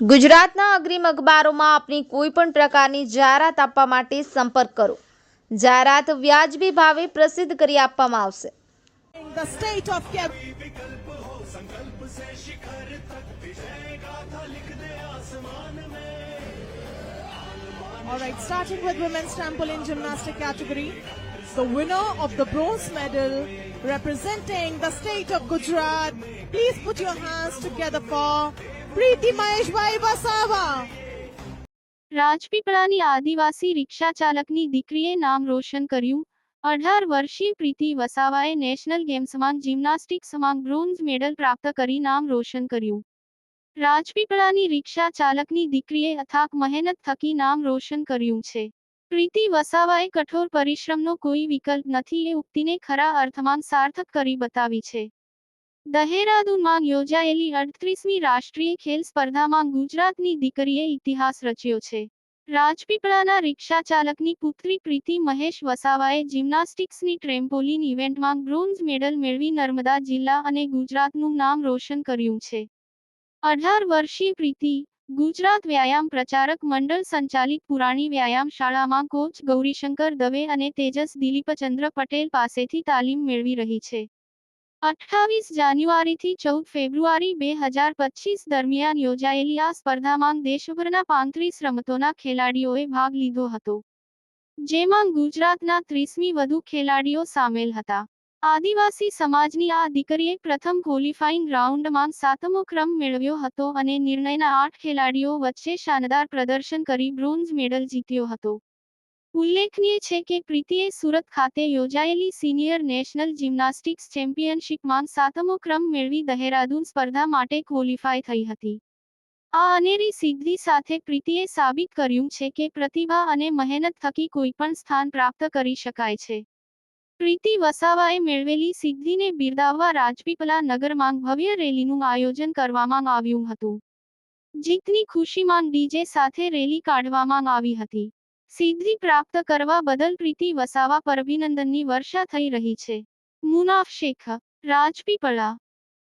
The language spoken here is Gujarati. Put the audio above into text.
ગુજરાતના અગ્રીમ અખબારોમાં આપની કોઈ પણ પ્રકારની જાહેરાત આપવા માટે સંપર્ક કરો જાહેરાત વ્યાજબી ભાવે પ્રસિદ્ધ કરી આપવામાં આવશે. All right, starting with women's trampoline gymnastic category, the winner of the bronze medal representing the state of Gujarat. Please put your hands together for Preeti મહેશભાઈ વસાવા. રાજપીપળાની આદિવાસી રિક્ષા ચાલકની દીકરીએ નામ રોશન કર્યું. અઢાર વર્ષીય પ્રીતિ વસાવાએ નેશનલ ગેમ્સમાં જિમ્નાસ્ટિક્સમાં બ્રોન્ઝ મેડલ પ્રાપ્ત કરી નામ રોશન કર્યું. રાજપીપળાની રિક્ષા ચાલકની દીકરીએ અથાક મહેનત થકી નામ રોશન કર્યું છે. પ્રીતિ વસાવાએ કઠોર પરિશ્રમનો કોઈ વિકલ્પ નથી એ ઉક્તિને ખરા અર્થમાં સાર્થક કરી બતાવી છે. દહેરાદૂનમાં યોજાયેલી અડત્રીસમી રાષ્ટ્રીય ખેલ સ્પર્ધામાં ગુજરાતની દીકરીએ ઇતિહાસ રચ્યો છે. રાજપીપળાના રિક્ષા ચાલકની પુત્રી પ્રીતિ મહેશ વસાવાએ જિમ્નાસ્ટિક્સની ટ્રેમ્પોલિન ઇવેન્ટમાં બ્રોન્ઝ મેડલ મેળવી નર્મદા જિલ્લા અને ગુજરાતનું નામ રોશન કર્યું છે. અઢાર વર્ષીય પ્રીતિ, ગુજરાત વ્યાયામ પ્રચારક મંડળ સંચાલિત પુરાણી વ્યાયામ શાળામાં કોચ ગૌરીશંકર દવે અને તેજસ દિલીપચંદ્ર પટેલ પાસેથી તાલીમ મેળવી રહી છે. અઠ્ઠાવીસ જાન્યુઆરીથી ચૌદ ફેબ્રુઆરી બે હજાર પચીસ દરમિયાન યોજાયેલી આ સ્પર્ધામાં દેશભરના પાંત્રીસ રમતોના ખેલાડીઓએ ભાગ લીધો હતો. જેમાં ગુજરાતના ત્રીસમી વધુ ખેલાડીઓ સામેલ હતા. આદિવાસી સમાજની આ દીકરીએ પ્રથમ ક્વોલિફાઇંગ રાઉન્ડમાં સાતમો ક્રમ મેળવ્યો હતો અને નિર્ણયના આઠ ખેલાડીઓ વચ્ચે શાનદાર પ્રદર્શન કરી બ્રોન્ઝ મેડલ જીત્યો હતો. ઉલ્લેખનીય છે કે પ્રીતિએ સુરત ખાતે યોજાયેલી સિનિયર નેશનલ જિમ્નાસ્ટિક્સ ચેમ્પિયનશિપમાં સાતમો ક્રમ મેળવી દહેરાદૂન સ્પર્ધા માટે ક્વોલિફાય થઈ હતી. આ અનેરી સિદ્ધિ સાથે પ્રીતિએ સાબિત કર્યું છે કે પ્રતિભા અને મહેનત થકી કોઈ પણ સ્થાન પ્રાપ્ત કરી શકાય છે. પ્રીતિ વસાવાએ મેળવેલી સિદ્ધિને બિરદાવવા રાજપીપલા નગરમાં ભવ્ય રેલીનું આયોજન કરવામાં આવ્યું હતું. જીતની ખુશીમાં ડીજે સાથે રેલી કાઢવામાં આવી હતી. સિદ્ધિ પ્રાપ્ત કરવા બદલ પ્રીતિ વસાવા પર અભિનંદનની વર્ષા થઈ રહી છે. મુનાફ શેખ, રાજપીપળા.